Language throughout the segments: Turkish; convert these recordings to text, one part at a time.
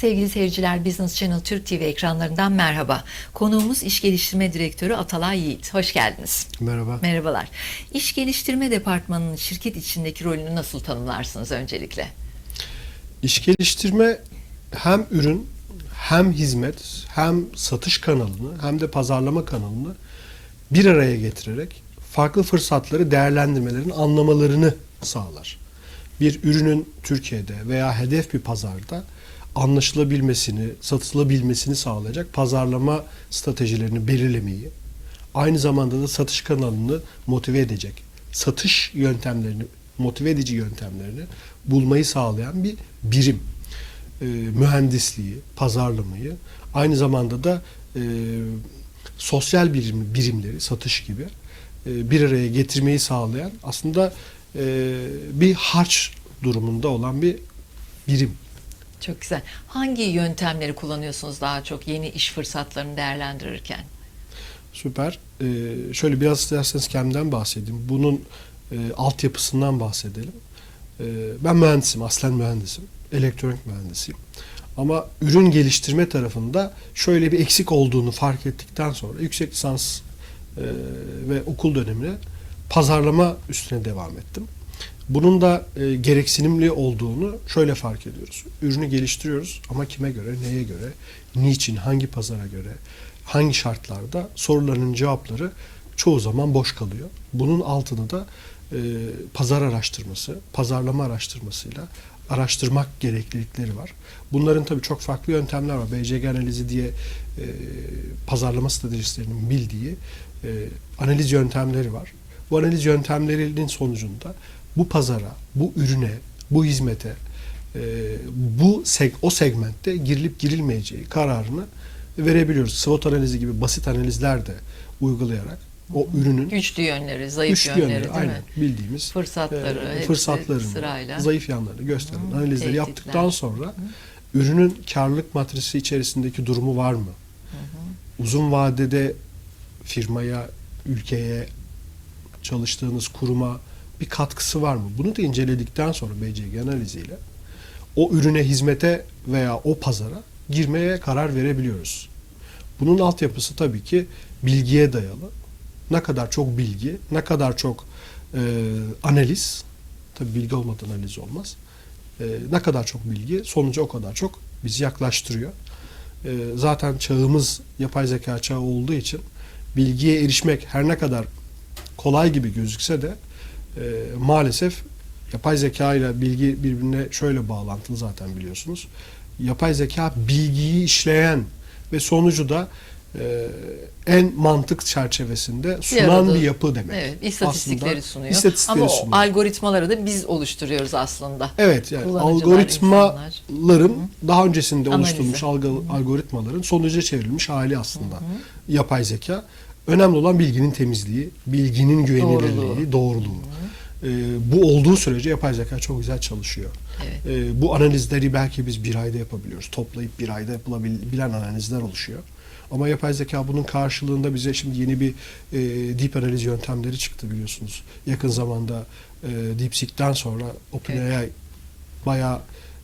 Sevgili seyirciler Business Channel Türk TV ekranlarından merhaba. Konuğumuz İş Geliştirme Direktörü Atalay Yiğit. Hoş geldiniz. Merhaba. Merhabalar. İş Geliştirme Departmanı'nın şirket içindeki rolünü nasıl tanımlarsınız öncelikle? İş geliştirme hem ürün hem hizmet hem satış kanalını hem de pazarlama kanalını bir araya getirerek farklı fırsatları değerlendirmelerini anlamalarını sağlar. Bir ürünün Türkiye'de veya hedef bir pazarda anlaşılabilmesini, satılabilmesini sağlayacak pazarlama stratejilerini belirlemeyi, aynı zamanda da satış kanalını motive edecek, satış yöntemlerini, motive edici yöntemlerini bulmayı sağlayan bir birim. Ee, mühendisliği, pazarlamayı, aynı zamanda da e, sosyal birim, birimleri, satış gibi e, bir araya getirmeyi sağlayan aslında e, bir harç durumunda olan bir birim. Çok güzel. Hangi yöntemleri kullanıyorsunuz daha çok yeni iş fırsatlarını değerlendirirken? Süper. Ee, şöyle biraz isterseniz kendimden bahsedeyim. Bunun e, altyapısından bahsedelim. Ee, ben mühendisim, aslen mühendisim. Elektronik mühendisiyim. Ama ürün geliştirme tarafında şöyle bir eksik olduğunu fark ettikten sonra yüksek lisans e, ve okul dönemine pazarlama üstüne devam ettim. Bunun da e, gereksinimli olduğunu şöyle fark ediyoruz. Ürünü geliştiriyoruz ama kime göre, neye göre, niçin, hangi pazara göre, hangi şartlarda soruların cevapları çoğu zaman boş kalıyor. Bunun altını da e, pazar araştırması, pazarlama araştırmasıyla araştırmak gereklilikleri var. Bunların tabii çok farklı yöntemler var. BCG analizi diye e, pazarlama stratejistlerinin bildiği e, analiz yöntemleri var. Bu analiz yöntemlerinin sonucunda bu pazara, bu ürüne, bu hizmete, e, bu seg o segmentte girilip girilmeyeceği kararını verebiliyoruz. SWOT analizi gibi basit analizler de uygulayarak o ürünün Güçlü yönleri, zayıf güçlü yönleri yönleri, değil aynen mi? bildiğimiz Fırsatları, e, fırsatlarını, sırayla. zayıf yanlarını gösteren Hı hı, analizleri tehditler. yaptıktan sonra ürünün karlılık matrisi içerisindeki durumu var mı? Uzun vadede firmaya, ülkeye, çalıştığınız kuruma bir katkısı var mı? Bunu da inceledikten sonra BCG analiziyle o ürüne, hizmete veya o pazara girmeye karar verebiliyoruz. Bunun altyapısı tabii ki bilgiye dayalı. Ne kadar çok bilgi, ne kadar çok e, analiz, tabii bilgi olmadan analiz olmaz. E, ne kadar çok bilgi, sonuca o kadar çok bizi yaklaştırıyor. E, zaten çağımız yapay zeka çağı olduğu için bilgiye erişmek her ne kadar kolay gibi gözükse de e, maalesef yapay zeka ile bilgi birbirine şöyle bağlantılı zaten biliyorsunuz. Yapay zeka bilgiyi işleyen ve sonucu da e, en mantık çerçevesinde sunan arada- bir yapı demek. Evet, istatistikleri Aslında sunuyor. istatistikleri Ama sunuyor. algoritmaları da biz oluşturuyoruz aslında. Evet yani algoritmaların daha öncesinde Analizi. oluşturulmuş algı- algoritmaların sonuca çevrilmiş hali aslında yapay zeka. Önemli olan bilginin temizliği, bilginin güvenilirliği, doğruluğu. Ee, bu olduğu sürece yapay zeka çok güzel çalışıyor. Evet. Ee, bu analizleri belki biz bir ayda yapabiliyoruz. Toplayıp bir ayda yapılabilen analizler oluşuyor. Ama yapay zeka bunun karşılığında bize şimdi yeni bir e, deep analiz yöntemleri çıktı biliyorsunuz. Yakın zamanda e, DeepSeek'ten sonra OpenAI bayağı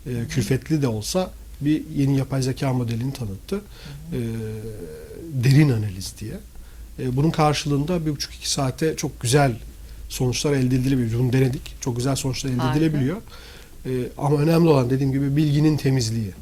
e, külfetli de olsa bir yeni yapay zeka modelini tanıttı. E, derin analiz diye. E, bunun karşılığında bir buçuk iki saate çok güzel sonuçlar elde edilebiliyor. Bunu denedik. Çok güzel sonuçlar elde Harika. edilebiliyor. E, ama önemli olan dediğim gibi bilginin temizliği.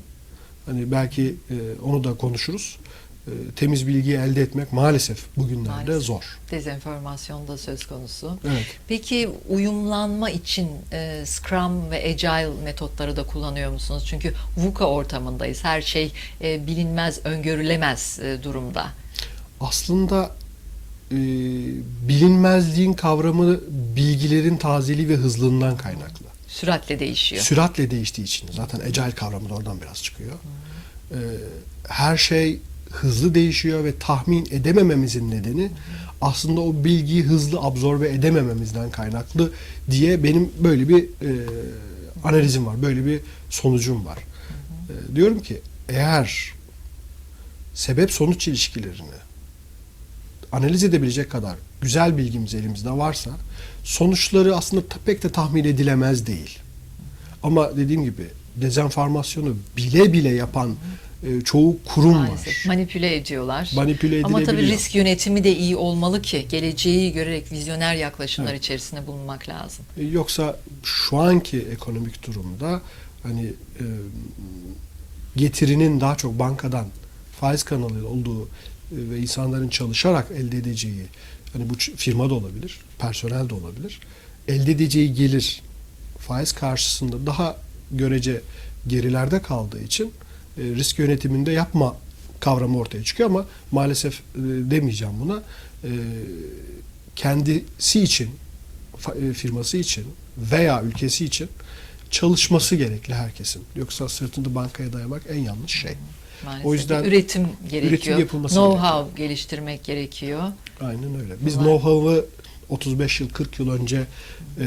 Hani belki e, onu da konuşuruz. E, temiz bilgiyi elde etmek maalesef bugünlerde Maalesef. zor. Dezenformasyon da söz konusu. Evet. Peki uyumlanma için e, Scrum ve Agile metotları da kullanıyor musunuz? Çünkü VUCA ortamındayız. Her şey e, bilinmez, öngörülemez e, durumda. Aslında e, bilinmezliğin kavramı bilgilerin tazeliği ve hızlılığından kaynaklı. Süratle değişiyor. Süratle değiştiği için zaten agile kavramı da oradan biraz çıkıyor. Ee, her şey hızlı değişiyor ve tahmin edemememizin nedeni aslında o bilgiyi hızlı absorbe edemememizden kaynaklı diye benim böyle bir e, analizim var. Böyle bir sonucum var. E, diyorum ki eğer sebep sonuç ilişkilerini analiz edebilecek kadar güzel bilgimiz elimizde varsa sonuçları aslında pek de tahmin edilemez değil. Ama dediğim gibi dezenformasyonu bile bile yapan e, çoğu kurum Maalesef var. manipüle ediyorlar. Manipüle Ama tabii risk yönetimi de iyi olmalı ki geleceği görerek vizyoner yaklaşımlar Evet. içerisinde bulunmak lazım. E, Yoksa şu anki ekonomik durumda hani e, getirinin daha çok bankadan faiz kanalı olduğu ve insanların çalışarak elde edeceği hani bu firma da olabilir, personel de olabilir. Elde edeceği gelir faiz karşısında daha görece gerilerde kaldığı için e, risk yönetiminde yapma kavramı ortaya çıkıyor ama maalesef e, demeyeceğim buna. E, kendisi için e, firması için veya ülkesi için çalışması gerekli herkesin. Yoksa sırtını bankaya dayamak en yanlış şey. Maalesef. O yüzden üretim gerekiyor. yapılması Know-how geliştirmek gerekiyor. Aynen öyle. Biz know-how'ı 35 yıl 40 yıl önce e,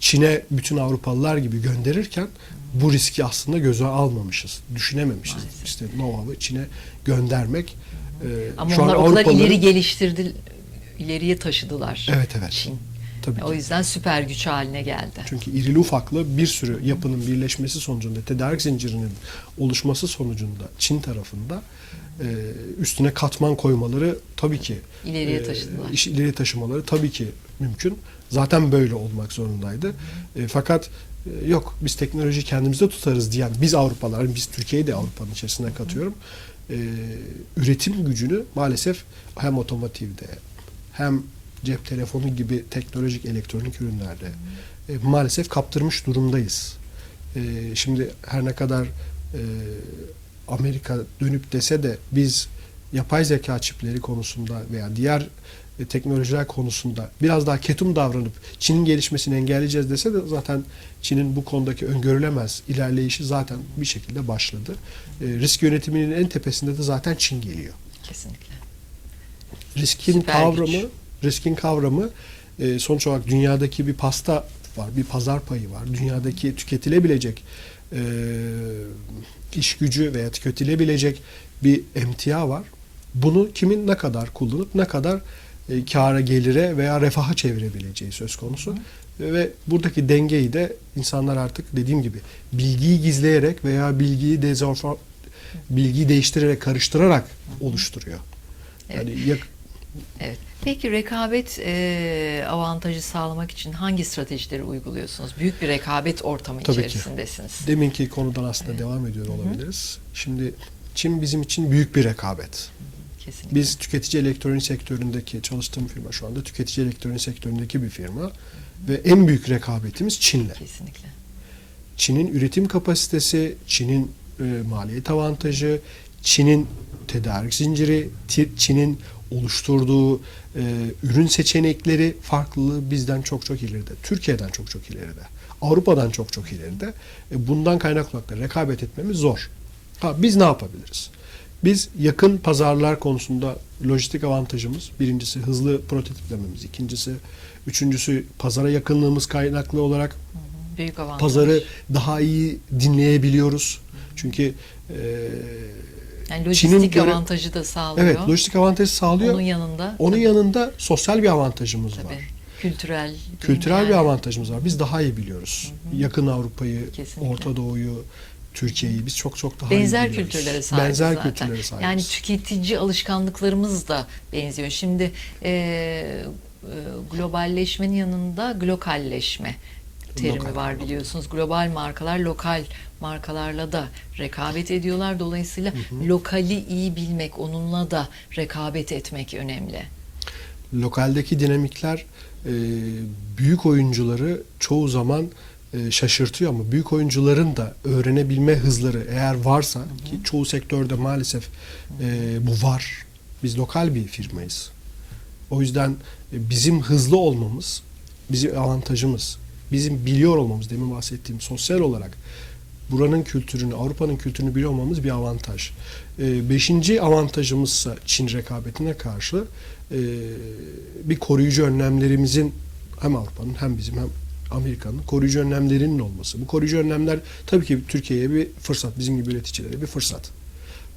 Çin'e bütün Avrupalılar gibi gönderirken bu riski aslında göze almamışız. Düşünememişiz. Maalesef. İşte know-how'ı Çin'e göndermek. e, Ama şu an onlar o kadar Avrupalıların- ileri geliştirdi, ileriye taşıdılar. Evet evet. Çin. Tabii O ki. yüzden süper güç haline geldi. Çünkü irili ufaklı bir sürü yapının birleşmesi sonucunda, tedarik zincirinin oluşması sonucunda Çin tarafında e, üstüne katman koymaları tabii ki İleriye e, taşıdılar. iş ileri taşımaları tabii ki mümkün. Zaten böyle olmak zorundaydı. E, fakat e, yok biz teknolojiyi kendimizde tutarız diyen biz Avrupalılar, biz Türkiye'yi de Avrupa'nın içerisine katıyorum. E, üretim gücünü maalesef hem otomotivde hem cep telefonu gibi teknolojik elektronik ürünlerde e, maalesef kaptırmış durumdayız. E, şimdi her ne kadar e, Amerika dönüp dese de biz yapay zeka çipleri konusunda veya diğer e, teknolojiler konusunda biraz daha ketum davranıp Çin'in gelişmesini engelleyeceğiz dese de zaten Çin'in bu konudaki öngörülemez ilerleyişi zaten bir şekilde başladı. E, risk yönetiminin en tepesinde de zaten Çin geliyor. Kesinlikle. Riskin Süper kavramı, güç. Riskin kavramı e, sonuç olarak dünyadaki bir pasta var, bir pazar payı var. Dünyadaki tüketilebilecek e, iş gücü veya tüketilebilecek bir emtia var. Bunu kimin ne kadar kullanıp ne kadar e, kâra, gelire veya refaha çevirebileceği söz konusu. Ve buradaki dengeyi de insanlar artık dediğim gibi bilgiyi gizleyerek veya bilgiyi dezenfor bilgiyi değiştirerek, karıştırarak oluşturuyor. Yani Evet. Peki rekabet e, avantajı sağlamak için hangi stratejileri uyguluyorsunuz? Büyük bir rekabet ortamı Tabii ki. içerisindesiniz. Deminki konudan aslında devam ediyor olabiliriz. Şimdi Çin bizim için büyük bir rekabet. Kesinlikle. Biz tüketici elektronik sektöründeki çalıştığım firma şu anda tüketici elektronik sektöründeki bir firma ve en büyük rekabetimiz Çin'le. Kesinlikle. Çin'in üretim kapasitesi, Çin'in e, maliyet avantajı, Çin'in tedarik zinciri, Çin'in oluşturduğu e, ürün seçenekleri farklılığı bizden çok çok ileride. Türkiye'den çok çok ileride. Avrupa'dan çok çok ileride. E, bundan kaynaklı olarak rekabet etmemiz zor. Ha, biz ne yapabiliriz? Biz yakın pazarlar konusunda lojistik avantajımız birincisi hızlı prototiplememiz, ikincisi üçüncüsü pazara yakınlığımız kaynaklı olarak Büyük avantaj. pazarı daha iyi dinleyebiliyoruz. Çünkü e, yani Çin'in lojistik göre- avantajı da sağlıyor. evet lojistik avantajı sağlıyor. Onun yanında Onun tabii, yanında sosyal bir avantajımız tabii, var. kültürel Kültürel yani. bir avantajımız var. Biz daha iyi biliyoruz. Yakın Avrupa'yı. Orta Doğu'yu, Türkiye'yi biz çok çok daha iyi benzer biliyoruz. kültürlere sahibiz Benzer zaten. kültürlere sahibiz. Yani tüketici alışkanlıklarımız da benziyor. Şimdi e, globalleşmenin yanında glokalleşme terimi Lokal. var biliyorsunuz. Global markalar lokal markalarla da rekabet ediyorlar. Dolayısıyla lokali iyi bilmek, onunla da rekabet etmek önemli. lokaldeki dinamikler e, büyük oyuncuları çoğu zaman e, şaşırtıyor ama büyük oyuncuların da öğrenebilme hızları eğer varsa ki çoğu sektörde maalesef e, bu var. Biz lokal bir firmayız. O yüzden e, bizim hızlı olmamız bizim avantajımız. Bizim biliyor olmamız demin bahsettiğim sosyal olarak buranın kültürünü, Avrupa'nın kültürünü biliyor olmamız bir avantaj. E, beşinci avantajımızsa Çin rekabetine karşı e, bir koruyucu önlemlerimizin hem Avrupa'nın hem bizim hem Amerika'nın koruyucu önlemlerinin olması. Bu koruyucu önlemler tabii ki Türkiye'ye bir fırsat, bizim gibi üreticilere bir fırsat.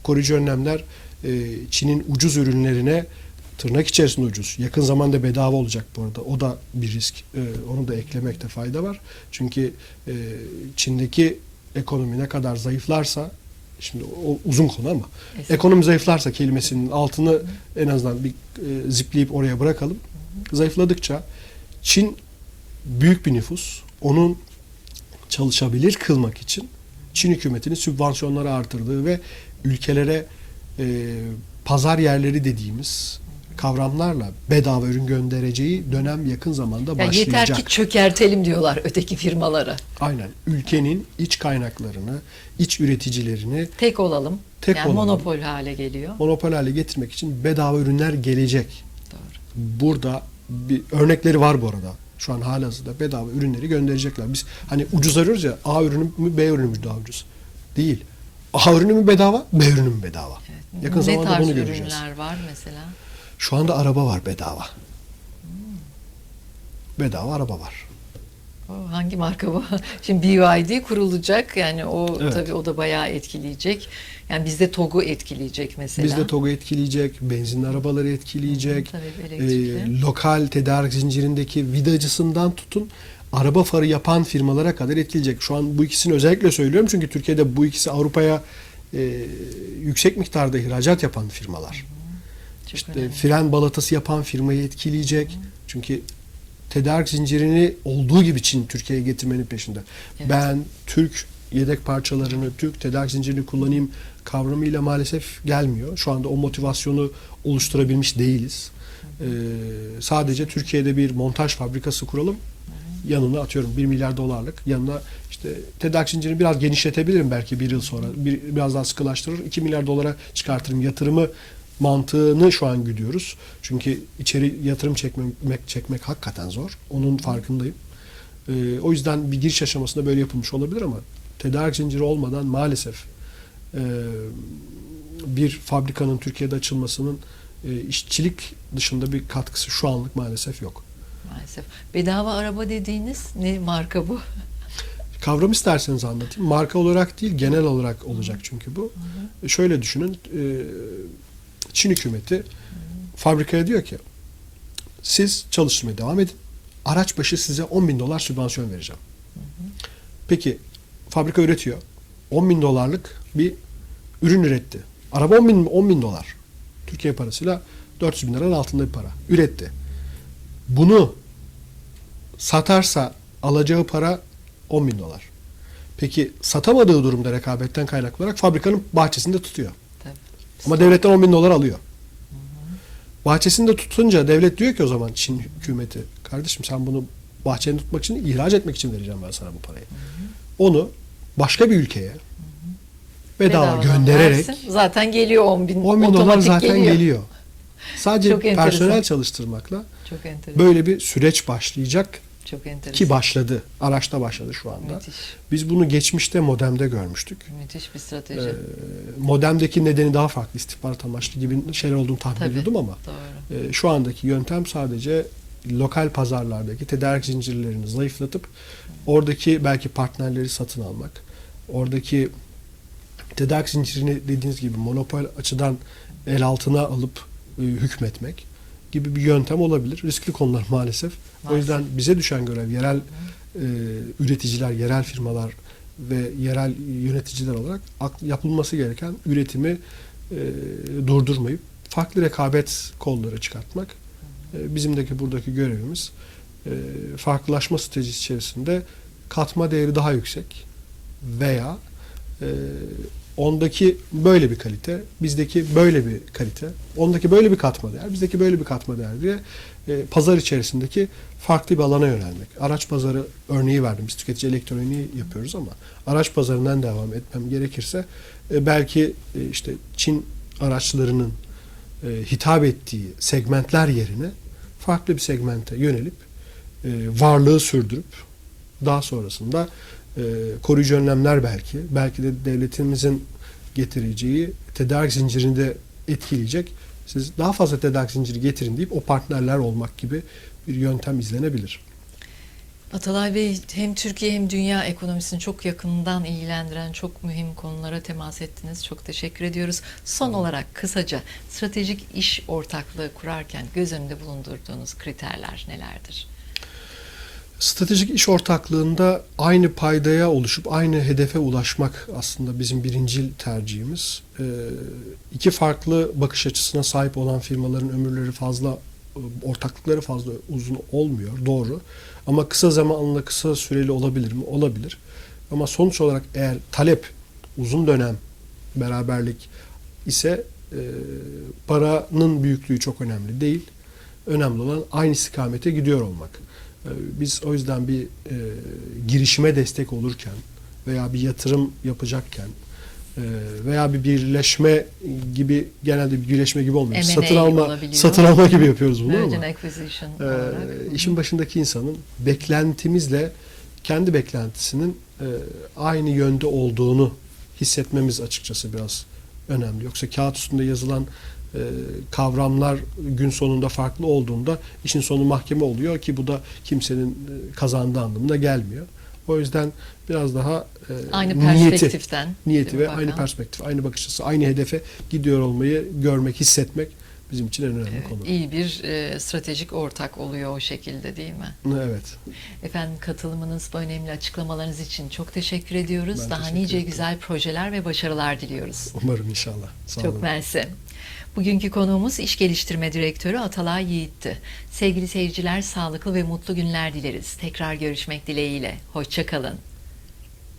Koruyucu önlemler e, Çin'in ucuz ürünlerine tırnak içerisinde ucuz. Yakın zamanda bedava olacak bu arada. O da bir risk. E, onu da eklemekte fayda var. Çünkü e, Çin'deki ekonomi ne kadar zayıflarsa şimdi o uzun konu ama Estağfurullah. ekonomi zayıflarsa kelimesinin altını en azından bir e, zipleyip oraya bırakalım. Zayıfladıkça Çin büyük bir nüfus. Onun çalışabilir kılmak için Çin hükümetinin sübvansiyonları artırdığı ve ülkelere e, pazar yerleri dediğimiz kavramlarla bedava ürün göndereceği dönem yakın zamanda Ya başlayacak. yeter ki çökertelim diyorlar öteki firmalara. Aynen. Ülkenin iç kaynaklarını, iç üreticilerini Tek olalım. Tek yani olalım. monopol hale geliyor. monopol hale getirmek için bedava ürünler gelecek. Doğru. Burada bir örnekleri var bu arada. Şu an halihazırda bedava ürünleri gönderecekler. Biz hani ucuz arıyoruz ya A ürünü mü B ürünü mü daha ucuz? Değil. A ürünü mü bedava, B ürünü mü bedava? Yakın ne zamanda tarz bunu göreceğiz. ürünler var mesela? Şu anda araba var bedava. Bedava araba var. Hangi marka bu? Şimdi BYD kurulacak. Yani o Evet. tabii o da bayağı etkileyecek. Yani bizde TOG'u etkileyecek mesela. Bizde TOG'u etkileyecek, benzinli arabaları etkileyecek. Tabii, Ee, elektrikli. lokal tedarik zincirindeki vidacısından tutun araba farı yapan firmalara kadar etkileyecek. Şu an bu ikisini özellikle söylüyorum çünkü Türkiye'de bu ikisi Avrupa'ya e, yüksek miktarda ihracat yapan firmalar. Çok İşte önemli. fren balatası yapan firmayı etkileyecek. Çünkü tedarik zincirini olduğu gibi Çin Türkiye'ye getirmenin peşinde. Evet. Ben Türk yedek parçalarını, Türk tedarik zincirini kullanayım kavramıyla maalesef gelmiyor. Şu anda o motivasyonu oluşturabilmiş değiliz. Ee, sadece Türkiye'de bir montaj fabrikası kuralım. Yanına atıyorum 1 milyar dolarlık. Yanına işte tedarik zincirini biraz genişletebilirim belki bir yıl sonra. Bir, biraz daha sıkılaştırır. 2 milyar dolara çıkartırım. Yatırımı mantığını şu an güdüyoruz. Çünkü içeri yatırım çekmek, çekmek hakikaten zor. Onun farkındayım. Ee, o yüzden bir giriş aşamasında böyle yapılmış olabilir ama tedarik zinciri olmadan maalesef e, bir fabrikanın Türkiye'de açılmasının e, işçilik dışında bir katkısı şu anlık maalesef yok. Maalesef. Bedava araba dediğiniz ne marka bu? Kavram isterseniz anlatayım. Marka olarak değil genel olarak olacak çünkü bu. E, Şöyle düşünün. e, Çin hükümeti fabrikaya diyor ki siz çalışmaya devam edin. Araç başı size 10 bin dolar sübvansiyon vereceğim. Peki fabrika üretiyor. 10 bin dolarlık bir ürün üretti. Araba 10 bin, 10 bin dolar. Türkiye parasıyla 400 bin liranın altında bir para. Üretti. Bunu satarsa alacağı para 10 bin dolar. Peki satamadığı durumda rekabetten kaynaklı olarak fabrikanın bahçesinde tutuyor. Ama devletten 10 bin dolar alıyor. Bahçesinde tutunca devlet diyor ki o zaman Çin hükümeti kardeşim sen bunu bahçeni tutmak için ihraç etmek için vereceğim ben sana bu parayı. Onu başka bir ülkeye bedava Bedavadan göndererek versin. Zaten geliyor 10 bin. 10 bin dolar zaten geliyor. geliyor. Sadece Çok enteresan. personel çalıştırmakla Çok enteresan. böyle bir süreç başlayacak Çok enteresan. ki başladı. Araçta başladı şu anda. Müthiş. Biz bunu geçmişte modemde görmüştük. Müthiş bir strateji. Ee, modemdeki nedeni daha farklı istihbarat amaçlı gibi şeyler olduğunu tahmin Tabii. ediyordum ama Doğru. e, şu andaki yöntem sadece lokal pazarlardaki tedarik zincirlerini zayıflatıp oradaki belki partnerleri satın almak, oradaki tedarik zincirini dediğiniz gibi monopol açıdan el altına alıp e, hükmetmek gibi bir yöntem olabilir. Riskli konular maalesef. O Maalesef. yüzden bize düşen görev yerel e, üreticiler, yerel firmalar ve yerel yöneticiler olarak ak- yapılması gereken üretimi e, durdurmayıp farklı rekabet kolları çıkartmak. E, bizimdeki buradaki görevimiz e, farklılaşma stratejisi içerisinde katma değeri daha yüksek veya e, ondaki böyle bir kalite, bizdeki böyle bir kalite, ondaki böyle bir katma değer, bizdeki böyle bir katma değer diye e, pazar içerisindeki farklı bir alana yönelmek. Araç pazarı örneği verdim. Biz tüketici elektroniği yapıyoruz ama araç pazarından devam etmem gerekirse e, belki e, işte Çin araçlarının e, hitap ettiği segmentler yerine farklı bir segmente yönelip e, varlığı sürdürüp daha sonrasında e, koruyucu önlemler belki, belki de devletimizin getireceği tedarik zincirini de etkileyecek. Siz daha fazla tedarik zinciri getirin deyip o partnerler olmak gibi bir yöntem izlenebilir. Atalay Bey hem Türkiye hem dünya ekonomisini çok yakından ilgilendiren çok mühim konulara temas ettiniz. Çok teşekkür ediyoruz. Son olarak kısaca stratejik iş ortaklığı kurarken göz önünde bulundurduğunuz kriterler nelerdir? Stratejik iş ortaklığında aynı paydaya oluşup aynı hedefe ulaşmak aslında bizim birincil tercihimiz. Ee, iki farklı bakış açısına sahip olan firmaların ömürleri fazla, ortaklıkları fazla uzun olmuyor, doğru. Ama kısa zamanla kısa süreli olabilir mi? Olabilir. Ama sonuç olarak eğer talep uzun dönem beraberlik ise e, paranın büyüklüğü çok önemli değil. Önemli olan aynı istikamete gidiyor olmak. E, Biz o yüzden bir e, girişime destek olurken veya bir yatırım yapacakken e, veya bir birleşme gibi genelde bir birleşme gibi olmuyor. M&A Satın alma olabiliyor. satın alma gibi yapıyoruz bunu Merger ama acquisition e, olarak. işin başındaki insanın beklentimizle kendi beklentisinin e, aynı yönde olduğunu hissetmemiz açıkçası biraz önemli. Yoksa kağıt üstünde yazılan e, kavramlar gün sonunda farklı olduğunda işin sonu mahkeme oluyor ki bu da kimsenin e, kazandığı anlamına gelmiyor. O yüzden biraz daha e, aynı niyeti, perspektiften. niyeti ve bakan. aynı perspektif, aynı bakış açısı, aynı hedefe gidiyor olmayı görmek, hissetmek bizim için en önemli Evet, konu. iyi bir e, stratejik ortak oluyor o şekilde değil mi? Evet. Efendim katılımınız, bu önemli açıklamalarınız için çok teşekkür ediyoruz. Ben Daha teşekkür nice ederim. güzel projeler ve başarılar diliyoruz. Umarım inşallah. Sağ olun. Çok mersi. Bugünkü konuğumuz İş Geliştirme Direktörü Atalay Yiğit'ti. Sevgili seyirciler sağlıklı ve mutlu günler dileriz. Tekrar görüşmek dileğiyle. Hoşçakalın.